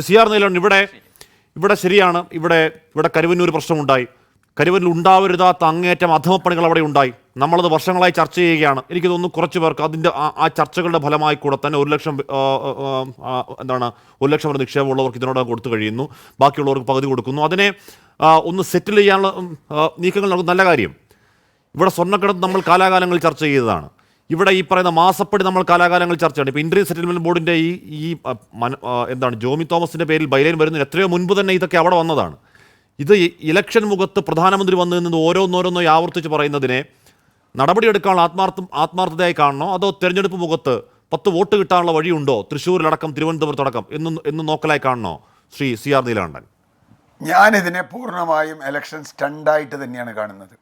C R ഇവിടെ ഇവിടെ ശരിയാണ്. ഇവിടെ ഇവിടെ കരുവന്നൂർ പ്രശ്നമുണ്ടായി. കരുവന്നൂർ ഉണ്ടാവരുതാത്ത അങ്ങേറ്റം അധമപ്പണികൾ അവിടെ ഉണ്ടായി. നമ്മളത് വർഷങ്ങളായി ചർച്ച ചെയ്യുകയാണ്. എനിക്ക് തോന്നുന്നു കുറച്ച് പേർക്ക് അതിന്റെ ആ- ചർച്ചകളുടെ ഫലമായി കൂടെ തന്നെ ഒരു ലക്ഷം എന്താണ് ഒരു ലക്ഷം വരെ നിക്ഷേപമുള്ളവർക്ക് ഇതിനോടകം കൊടുത്തു കഴിയുന്നു. ബാക്കിയുള്ളവർക്ക് പകുതി കൊടുക്കുന്നു. അതിനെ ഒന്ന് സെറ്റിൽ ചെയ്യാനുള്ള നീക്കങ്ങൾ നടക്കുന്ന നല്ല കാര്യം. ഇവിടെ സ്വർണക്കിടത്ത് നമ്മൾ കാലാകാലങ്ങളിൽ ചർച്ച ചെയ്തതാണ്. ഇവിടെ ഈ പറയുന്ന മാസപ്പടി നമ്മൾ കാലാകാലങ്ങൾ ചർച്ച ചെയ്യണം ഇപ്പോൾ ഇന്ത്യൻ സെറ്റിൽമെന്റ് ബോർഡിന്റെ ഈ ഈ എന്താണ് ജോമി തോമസിന്റെ പേരിൽ ബൈലൈൻ വരുന്നതിന് എത്രയോ മുൻപ് തന്നെ ഇതൊക്കെ അവിടെ വന്നതാണ്. ഇത് ഇലക്ഷൻ മുഖത്ത് പ്രധാനമന്ത്രി വന്നു നിന്ന് ഓരോന്നോരോന്നോ ആവർത്തിച്ച് പറയുന്നതിനെ നടപടിയെടുക്കാനുള്ള ആത്മാർത്ഥം ആത്മാർത്ഥതയായി കാണണോ? അതോ തെരഞ്ഞെടുപ്പ് മുഖത്ത് പത്ത് വോട്ട് കിട്ടാനുള്ള വഴിയുണ്ടോ? തൃശ്ശൂരിലടക്കം തിരുവനന്തപുരത്തടക്കം എന്ന് എന്ന് നോക്കലായി കാണണോ? ശ്രീ സി ആർ നീലാണ്ടൻ ഞാനിതിനെ പൂർണമായും ഇലക്ഷൻ സ്റ്റണ്ടായിട്ട് തന്നെയാണ് കാണുന്നത്.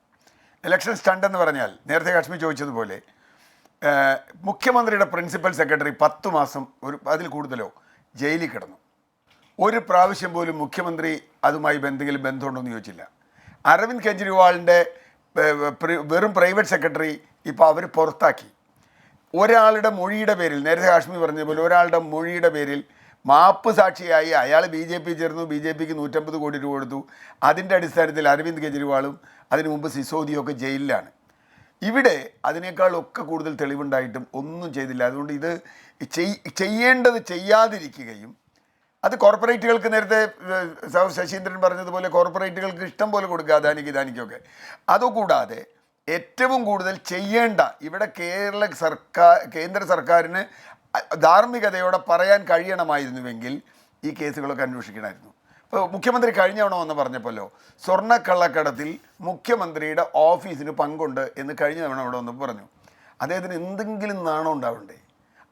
ഇലക്ഷൻ സ്റ്റണ്ട് എന്ന് പറഞ്ഞാൽ നേരത്തെ കാശ്മീർ ചോദിച്ചതുപോലെ മുഖ്യമന്ത്രിയുടെ പ്രിൻസിപ്പൽ സെക്രട്ടറി പത്ത് മാസം ഒരു അതിൽ കൂടുതലോ ജയിലിൽ കിടന്നു. ഒരു പ്രാവശ്യം പോലും മുഖ്യമന്ത്രി അതുമായി എന്തെങ്കിലും ബന്ധമുണ്ടോ എന്ന് ചോദിച്ചില്ല. അരവിന്ദ് കെജ്രിവാളിന്റെ വെറും പ്രൈവറ്റ് സെക്രട്ടറി ഇപ്പോൾ അവർ പുറത്താക്കി. ഒരാളുടെ മൊഴിയുടെ പേരിൽ നേരത്തെ കാശ്മീർ പറഞ്ഞ പോലെ ഒരാളുടെ മൊഴിയുടെ പേരിൽ മാപ്പ് സാക്ഷിയായി അയാൾ ബി ജെ പി ചേർന്നു ബി ജെ പിക്ക് നൂറ്റമ്പത് കോടി രൂപ കൊടുത്തു. അതിന്റെ അടിസ്ഥാനത്തിൽ അരവിന്ദ് കെജ്രിവാളും അതിനു മുമ്പ് സിസോദിയൊക്കെ ജയിലിലാണ്. ഇവിടെ അതിനേക്കാളൊക്കെ കൂടുതൽ തെളിവുണ്ടായിട്ടും ഒന്നും ചെയ്തില്ല. അതുകൊണ്ട് ഇത് ചെയ്- ചെയ്യേണ്ടത് ചെയ്യാതിരിക്കുകയും അത് കോർപ്പറേറ്റുകൾക്ക് നേരത്തെ ശശീന്ദ്രൻ പറഞ്ഞതുപോലെ കോർപ്പറേറ്റുകൾക്ക് ഇഷ്ടം പോലെ കൊടുക്കുക അദാനിക്ക് ഇദാനിക്കൊക്കെ അതുകൂടാതെ ഏറ്റവും കൂടുതൽ ചെയ്യേണ്ട ഇവിടെ കേരള സർക്കാർ കേന്ദ്ര സർക്കാരിന് ധാർമ്മികതയോടെ പറയാൻ കഴിയണമായിരുന്നുവെങ്കിൽ ഈ കേസുകളൊക്കെ അന്വേഷിക്കണമായിരുന്നു. മുഖ്യമന്ത്രി കഴിഞ്ഞ തവണ വന്ന് പറഞ്ഞപ്പോഴല്ലോ സ്വർണക്കള്ളക്കടത്തിൽ മുഖ്യമന്ത്രിയുടെ ഓഫീസിന് പങ്കുണ്ട് എന്ന് കഴിഞ്ഞ തവണ അവിടെ വന്നപ്പോൾ പറഞ്ഞു. അദ്ദേഹത്തിന് എന്തെങ്കിലും നാണം ഉണ്ടാവണ്ടേ?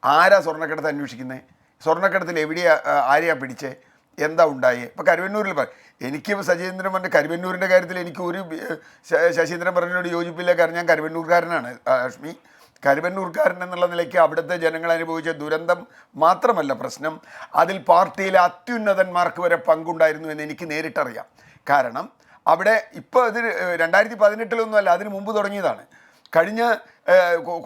ആരാ സ്വർണക്കടത്ത് അന്വേഷിക്കുന്നത് സ്വർണക്കടത്തിൽ എവിടെയാ ആരെയാ പിടിച്ചേ? എന്താ ഉണ്ടായി? ഇപ്പം കരുവന്നൂരിൽ പറയും എനിക്ക് സജീന്ദ്രൻ പറഞ്ഞ കരുവന്നൂരിന്റെ കാര്യത്തിൽ എനിക്ക് ഒരു ശശീന്ദ്രൻ പറഞ്ഞതിനോട് യോജിപ്പില്ല. കാരണം ഞാൻ കരുവന്നൂർക്കാരനാണ് ലക്ഷ്മി. കരുവന്നൂർക്കാരൻ എന്നുള്ള നിലയ്ക്ക് അവിടുത്തെ ജനങ്ങൾ അനുഭവിച്ച ദുരന്തം മാത്രമല്ല പ്രശ്നം. അതിൽ പാർട്ടിയിലെ അത്യുന്നതന്മാർക്ക് വരെ പങ്കുണ്ടായിരുന്നു എന്ന് എനിക്ക് നേരിട്ടറിയാം. കാരണം അവിടെ ഇപ്പോൾ ഇത് രണ്ടായിരത്തി പതിനെട്ടിലൊന്നുമല്ല അതിന് മുമ്പ് തുടങ്ങിയതാണ്. കഴിഞ്ഞ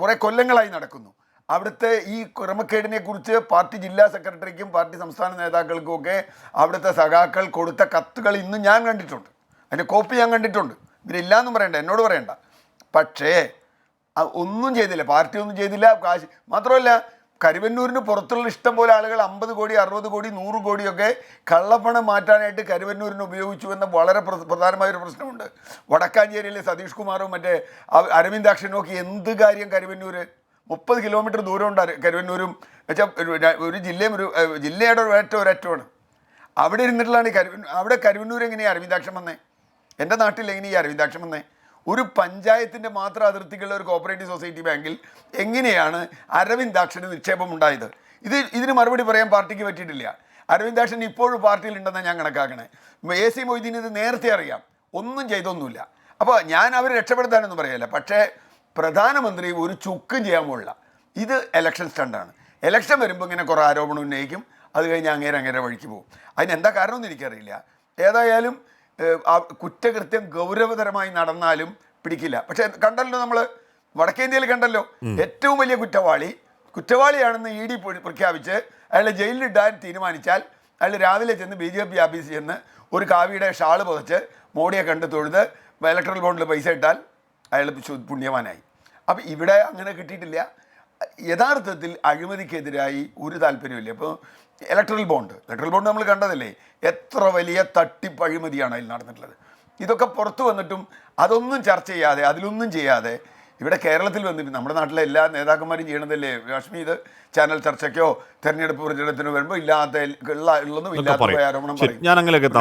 കുറേ കൊല്ലങ്ങളായി നടക്കുന്നു. അവിടുത്തെ ഈ ക്രമക്കേടിനെ കുറിച്ച് പാർട്ടി ജില്ലാ സെക്രട്ടറിക്കും പാർട്ടി സംസ്ഥാന നേതാക്കൾക്കും ഒക്കെ അവിടുത്തെ സഖാക്കൾ കൊടുത്ത കത്തുകൾ ഇന്നും ഞാൻ കണ്ടിട്ടുണ്ട്. അതിന്റെ കോപ്പി ഞാൻ കണ്ടിട്ടുണ്ട്. ഇവരില്ലാന്നും പറയണ്ട എന്നോട് പറയണ്ട. പക്ഷേ ഒന്നും ചെയ്തില്ല. പാർട്ടി ഒന്നും ചെയ്തില്ല. കാശ് മാത്രമല്ല കരുവന്നൂരിന് പുറത്തുള്ള ഇഷ്ടം പോലെ ആളുകൾ അമ്പത് കോടി അറുപത് കോടി നൂറ് കോടിയൊക്കെ കള്ളപ്പണം മാറ്റാനായിട്ട് കരുവന്നൂരിന് ഉപയോഗിച്ചു എന്ന വളരെ പ്രധാനമായൊരു പ്രശ്നമുണ്ട്. വടക്കാഞ്ചേരിയിലെ സതീഷ് കുമാറും മറ്റേ അരവിന്ദാക്ഷനും ഒക്കെ എന്ത് കാര്യം കരുവന്നൂർ മുപ്പത് കിലോമീറ്റർ ദൂരമുണ്ട് ഉണ്ട് കരുവന്നൂരും. വെച്ചാൽ ഒരു ജില്ലയും ഒരു ജില്ലയുടെ ഒരു ഏറ്റവും ഒരറ്റമാണ്. അവിടെ ഇരുന്നിട്ടുള്ളതാണ് കരുവന്നൂർ അവിടെ കരുവന്നൂർ എങ്ങനെയാണ് അരവിന്ദാക്ഷം വന്നേ? എന്റെ നാട്ടിൽ എങ്ങനെയാണ് ഈ അരവിന്ദാക്ഷം വന്നേ? ഒരു പഞ്ചായത്തിന്റെ മാത്രം അതിർത്തിക്കുള്ള ഒരു കോപ്പറേറ്റീവ് സൊസൈറ്റി ബാങ്കിൽ എങ്ങനെയാണ് അരവിന്ദാക്ഷന് നിക്ഷേപം ഉണ്ടായത്? ഇത് ഇതിന് മറുപടി പറയാൻ പാർട്ടിക്ക് പറ്റിയിട്ടില്ല. അരവിന്ദാക്ഷൻ ഇപ്പോഴും പാർട്ടിയിൽ ഉണ്ടെന്നാണ് ഞാൻ കണക്കാക്കണേ. എ സി മൊയ്തീൻ ഇത് നേരത്തെ അറിയാം. ഒന്നും ചെയ്തൊന്നുമില്ല. അപ്പോൾ ഞാൻ അവർ രക്ഷപ്പെടുത്താനൊന്നും പറയല്ല. പക്ഷേ പ്രധാനമന്ത്രി ഒരു ചുക്കും ചെയ്യാൻ പോകില്ല ഇത് എലക്ഷൻ സ്റ്റണ്ടാണ് എലക്ഷൻ വരുമ്പോൾ ഇങ്ങനെ കുറേ ആരോപണം ഉന്നയിക്കും. അത് കഴിഞ്ഞ് അങ്ങേരെ അങ്ങേരെ വഴിക്ക് പോകും. അതിന് എന്താ കാരണമെന്ന് എനിക്കറിയില്ല. ഏതായാലും കുറ്റകൃത്യം ഗൗരവതരമായി നടന്നാലും പിടിക്കില്ല. പക്ഷെ കണ്ടല്ലോ നമ്മൾ വടക്കേന്ത്യയിൽ കണ്ടല്ലോ ഏറ്റവും വലിയ കുറ്റവാളി കുറ്റവാളിയാണെന്ന് ഇ ഡി പ്രഖ്യാപിച്ച് അയാളെ ജയിലിലിടാൻ തീരുമാനിച്ചാൽ അയാൾ രാവിലെ ചെന്ന് ബി ജെ പി ഓഫീസിൽ ചെന്ന് ഒരു കാവിയുടെ ഷാൾ പുതച്ച് മോഡിയെ കണ്ട് തൊഴുത് ഇലക്ട്രൽ ബോണ്ടിൽ പൈസ ഇട്ടാൽ അയാൾ പുണ്യവാനായി. അപ്പം ഇവിടെ അങ്ങനെ കിട്ടിയിട്ടില്ല. യഥാർത്ഥത്തിൽ അഴിമതിക്കെതിരായി ഒരു താല്പര്യമില്ല അപ്പോൾ ഇലക്ട്രൽ ബോണ്ട് ഇലക്ട്രൽ ബോണ്ട് നമ്മൾ കണ്ടതല്ലേ? എത്ര വലിയ തട്ടിപ്പ് അഴിമതിയാണ് അതിൽ നടന്നിട്ടുള്ളത്. ഇതൊക്കെ പുറത്തു വന്നിട്ടും അതൊന്നും ചർച്ച ചെയ്യാതെ അതിലൊന്നും ചെയ്യാതെ ഇവിടെ കേരളത്തിൽ വന്നിട്ട് നമ്മുടെ നാട്ടിലെ എല്ലാ നേതാക്കന്മാരും ചെയ്യണതല്ലേ? ലക്ഷ്മി ഇത് ചാനൽ ചർച്ചയ്ക്കോ തെരഞ്ഞെടുപ്പ് പ്രചരണത്തിനോ വരുമ്പോൾ ഇല്ലാത്ത ഉള്ള ഉള്ളതും എന്നൊക്കെ ഇല്ലാത്ത ആരോപണം പറയും. ഞാൻ അങ്ങനെയൊക്കെ